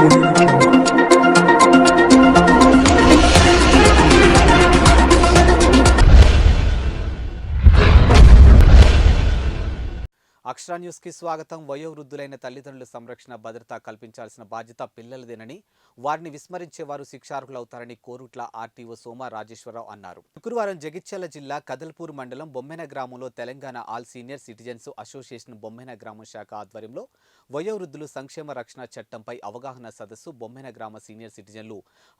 Thank you. అక్షరా న్యూస్కి స్వాగతం. వయోవృద్ధులైన తల్లిదండ్రుల సంరక్షణ భద్రత కల్పించాల్సిన బాధ్యత పిల్లలదేనని వారిని విస్మరించే వారు శిక్షార్హులవుతారని కోరుట్ల ఆర్టీఓ సోమ రాజేశ్వరరావు అన్నారు. శుక్రవారం జగిత్యాల జిల్లా కదల్పూర్ మండలం బొమ్మెన గ్రామంలో Telangana all senior citizens association Bommena గ్రామ శాఖ ఆధ్వర్యంలో వయోవృద్ధులు సంక్షేమ రక్షణ చట్టంపై అవగాహన సదస్సు బొమ్మెన గ్రామ సీనియర్ సిటిజన్లు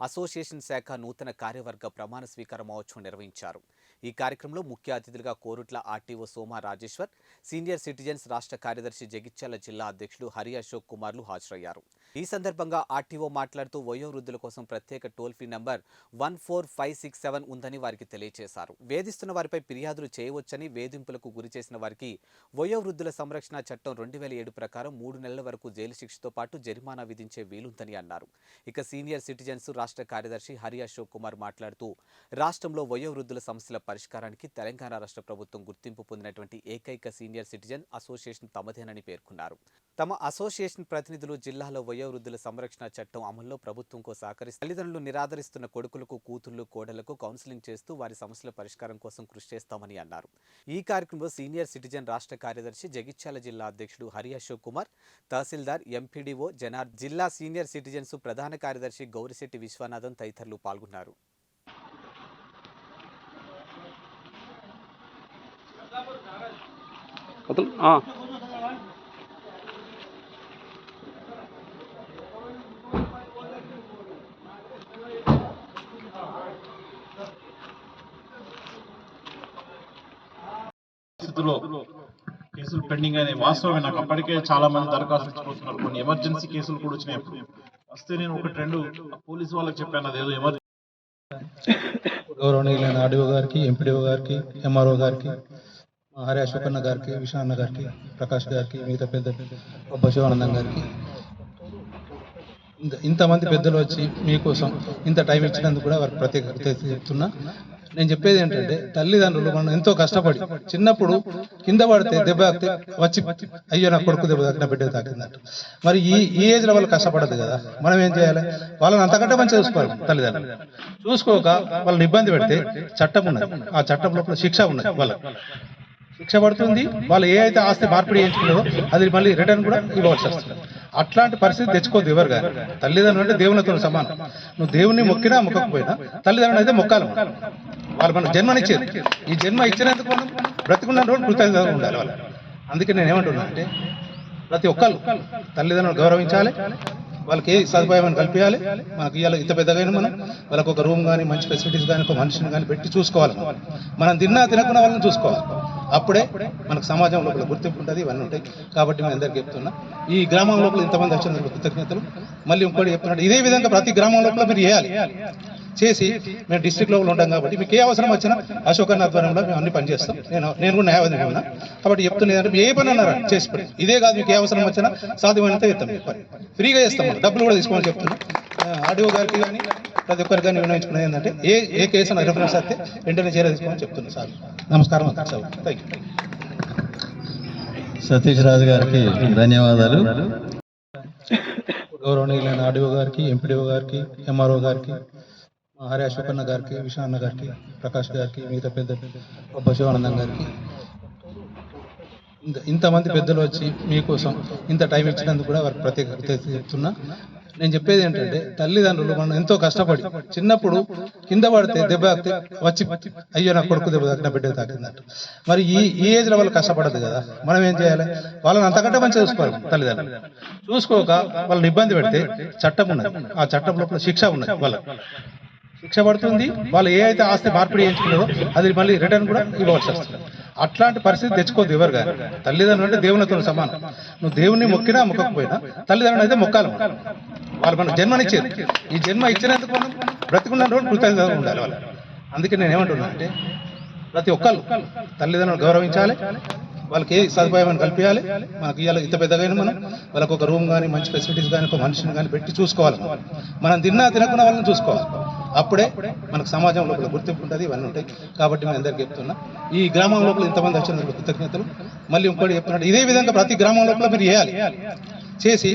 అసోసియేషన్ శాఖ నూతన కార్యవర్గ ప్రమాణ స్వీకార మహోత్సవం నిర్వహించారు. ఈ కార్యక్రమంలో ముఖ్య అతిథులుగా Korutla RTO Soma Rajeshwar senior citizens రాష్ట్ర కార్యదర్శి జగిత్యాల జిల్లా అధ్యక్షుడు హరి అశోక్ కుమార్లు హాజరయ్యారు. ఈ సందర్భంగా ఆర్టీఓ మాట్లాడుతూ వయోవృద్ధుల కోసం ప్రత్యేక toll free number one four five six seven ఉందని వారికి తెలియజేశారు వేధిస్తున్న వారిపై ఫిర్యాదులు చేయవచ్చని వేధింపులకు గురి చేసిన వారికి వయోవృద్ధుల సంరక్షణ చట్టం రెండు వేల ఏడు ప్రకారం మూడు నెలల వరకు జైలు శిక్షతో పాటు జరిమానా విధించే వీలుందని అన్నారు. ఇక సీనియర్ సిటిజన్స్ రాష్ట్ర కార్యదర్శి హరి అశోక్ కుమార్ మాట్లాడుతూ రాష్ట్రంలో వయోవృద్ధుల సమస్యల పరిష్కారానికి తెలంగాణ రాష్ట్ర ప్రభుత్వం గుర్తింపు పొందినటువంటి ఏకైక సీనియర్ సిటిజన్ అసోసియేషన్ తమదేనని పేర్కొన్నారు. తమ అసోసియేషన్ ప్రతినిధులు జిల్లాలో వయో వయోవృద్ధుల సంరక్షణ చట్టం అమల్లో ప్రభుత్వంకు సహకరిస్తూ తల్లిదండ్రులు నిరాదరిస్తున్న కొడుకులకు కూతుళ్ళు కోడలకు కౌన్సిలింగ్ చేస్తూ వారి సమస్యల పరిష్కారం కోసం కృషి చేస్తామని అన్నారు. ఈ కార్యక్రమంలో సీనియర్ సిటిజన్ రాష్ట్ర కార్యదర్శి జగిత్యాల జిల్లా అధ్యక్షుడు హరి అశోక్ కుమార్ తహసీల్దార్ ఎంపీడీఓ జనార్ జిల్లా సీనియర్ సిటిజన్స్ ప్రధాన కార్యదర్శి గౌరిశెట్టి విశ్వనాథన్ తదితరులు పాల్గొన్నారు. అతను పరిస్థితుల్లో కేసులు పెండింగ్ అనే వాస్తవమే. నాకు అప్పటికే చాలా మంది దరఖాస్తు ఇచ్చిపోతున్నారు. కొన్ని ఎమర్జెన్సీ కేసులు కూడా వచ్చినాయి అప్పుడు. వస్తే నేను ఒకటి రెండు పోలీసు వాళ్ళకి చెప్పాను. అదేదో ఎమర్జెన్సీ గౌరవనీయులైన ఆర్డీఓ గారికి ఎంపీడీఓ గారికి ఎంఆర్ఓ గారికి మా హరి అశోకన్న గారికి విశాన్న గారికి ప్రకాష్ గారికి మిగతా పెద్ద పెద్ద శివానందం గారికి. ఇంత ఇంతమంది పెద్దలు వచ్చి మీకోసం ఇంత టైం ఇచ్చినందుకు కూడా వారికి ప్రత్యేక చెప్తున్నా. నేను చెప్పేది ఏంటంటే తల్లిదండ్రులు మనం ఎంతో కష్టపడి చిన్నప్పుడు కింద పడితే దెబ్బ తాకితే వచ్చి అయ్యో నా కొడుకు దెబ్బ తాకిన బిడ్డ తాకిందంట. మరి ఈ ఈ ఏజ్లో వాళ్ళు కష్టపడదు కదా. మనం ఏం చేయాలి? వాళ్ళని అంతకంటే మంచిగా చూసుకోవాలి తల్లిదండ్రులు. చూసుకోక వాళ్ళని ఇబ్బంది పెడితే చట్టం ఉన్నది. ఆ చట్టం లోపల శిక్ష ఉన్నది వాళ్ళకి. శిక్ష పడుతుంది. వాళ్ళు ఏ అయితే ఆస్తి మార్పిడి చేయించుకున్నారో అది మళ్ళీ రిటర్న్ కూడా ఇవ్వవలసి వస్తుంది. అట్లాంటి పరిస్థితి తెచ్చుకోవద్దు ఎవరు కానీ. తల్లిదండ్రులు అంటే దేవునితో సమానం. నువ్వు దేవుని మొక్కినా మొక్కకపోయినా తల్లిదండ్రులు అయితే మొక్కాలి వాళ్ళు మనకు జన్మనిచ్చారు ఈ జన్మ ఇచ్చినందుకు మనం బ్రతికున్న రోజు కృతజ్ఞతగా ఉండాలి వాళ్ళు అందుకే నేను ఏమంటున్నా అంటే ప్రతి ఒక్కరు తల్లిదండ్రులు గౌరవించాలి. వాళ్ళకి ఏ సదుపాయం కల్పించాలి? మనకి ఇవాళ ఇంత పెద్దగా మనం వాళ్ళకి ఒక రూమ్ కానీ మంచి ఫెసిలిటీస్ కానీ ఒక మనిషిని కానీ పెట్టి చూసుకోవాలి మనం. మనం తిన్నా తినకుండా వాళ్ళని చూసుకోవాలి. అప్పుడే మనకు సమాజం లోపల గుర్తింపు ఉంటుంది ఇవన్నీ ఉంటాయి. కాబట్టి మేము అందరికీ చెప్తున్నా ఈ గ్రామం లోపల ఇంతమంది వచ్చినందుకు కృతజ్ఞతలు. మళ్ళీ ఇంకోటి చెప్తున్నాడు ఇదే విధంగా ప్రతి గ్రామం లోపల మీరు చేయాలి. చేసి మేము డిస్ట్రిక్ట్ లోపల ఉంటాం కాబట్టి మీకు ఏ అవసరం వచ్చినా అశోక్ అన్న ఆధ్వర్యంలో మేము అన్ని పని చేస్తాం నేను నేను కూడా న్యాయవాదిని ఉన్నా కాబట్టి చెప్తున్నది అంటే ఏ పని అన్నారా? చేసి ఇదే కాదు మీకు ఏ అవసరం వచ్చినా సాధ్యమైనంత ఇస్తాం పని ఫ్రీగా చేస్తాం. మనం. డబ్బులు కూడా తీసుకోమని చెప్తున్నా. ఆడియో గారికి కానీ ప్రతి ఒక్కరికి కానీ వినియోగించుకునేది ఏంటంటే ఏ ఏ కేసు అయినా రిఫరెన్స్ వస్తే వెంటనే చేర తీసుకోమని చెప్తున్నా సార్. నమస్కారం sir thank you Satish Raju గారికి ధన్యవాదాలు. గౌరవనీయులైన ఆర్డీఓ గారికి ఎంపీడీఓ గారికి ఎంఆర్ఓ గారికి ఆర్య అశోకన్న గారికి విశాన్న గారికి ప్రకాష్ గారికి మిగతా పెద్ద బశివానందం శివానందం గారికి. ఇంత ఇంతమంది పెద్దలు వచ్చి మీకోసం ఇంత టైం ఇచ్చినందుకు కూడా వారికి ప్రత్యేక కృతజ్ఞతలు చెప్తున్నా. నేను చెప్పేది ఏంటంటే తల్లిదండ్రులు మనం ఎంతో కష్టపడి చిన్నప్పుడు కింద పడితే దెబ్బ తాకితే వచ్చి అయ్యో నా కొడుకు దెబ్బ తాకిన బిడ్డ తాకిందంట. మరి ఈ ఈ ఏజ్లో వాళ్ళు కష్టపడదు కదా. మనం ఏం చేయాలి? వాళ్ళని అంతకంటే మంచిగా చూసుకోవాలి తల్లిదండ్రులు. చూసుకోక వాళ్ళని ఇబ్బంది పెడితే చట్టం ఉన్నది. ఆ చట్టం లోపల శిక్ష ఉన్నది వాళ్ళకి. శిక్ష పడుతుంది. వాళ్ళు ఏ అయితే ఆస్తి మార్పిడి చేయించుకున్నారో అది మళ్ళీ రిటర్న్ కూడా ఇవ్వవలసి వస్తుంది. అట్లాంటి పరిస్థితి తెచ్చుకోదు ఎవరు కానీ. తల్లిదండ్రులు అంటే దేవునితో సమానం. నువ్వు దేవుని మొక్కినా మొక్కకపోయినా తల్లిదండ్రులు అయితే మొక్కాలి వాళ్ళు మనకు జన్మనిచ్చారు ఈ జన్మ ఇచ్చినందుకు మనం బ్రతికున్న రోజు కృతజ్ఞతగా ఉండాలి వాళ్ళు అందుకే నేను ఏమంటున్నా అంటే ప్రతి ఒక్కరు తల్లిదండ్రులు గౌరవించాలి. వాళ్ళకి ఏ సదుపాయం కల్పించాలి? మనకి ఇవాళ ఇంత పెద్దగా మనం వాళ్ళకి ఒక రూమ్ కానీ మంచి ఫెసిలిటీస్ కానీ ఒక మనిషిని కానీ పెట్టి చూసుకోవాలి. మనం. తిన్నా తినకుండా వాళ్ళని చూసుకోవాలి. అప్పుడే మనకు సమాజం లోపల గుర్తింపు ఉంటుంది ఇవన్నీ ఉంటాయి. కాబట్టి మేము అందరికీ చెప్తున్నా ఈ గ్రామం లోపల ఇంతమంది వచ్చినందుకు కృతజ్ఞతలు. మళ్ళీ ఇంకోటి చెప్తున్నాడు ఇదే విధంగా ప్రతి గ్రామం లోపల మీరు చేయాలి. చేసి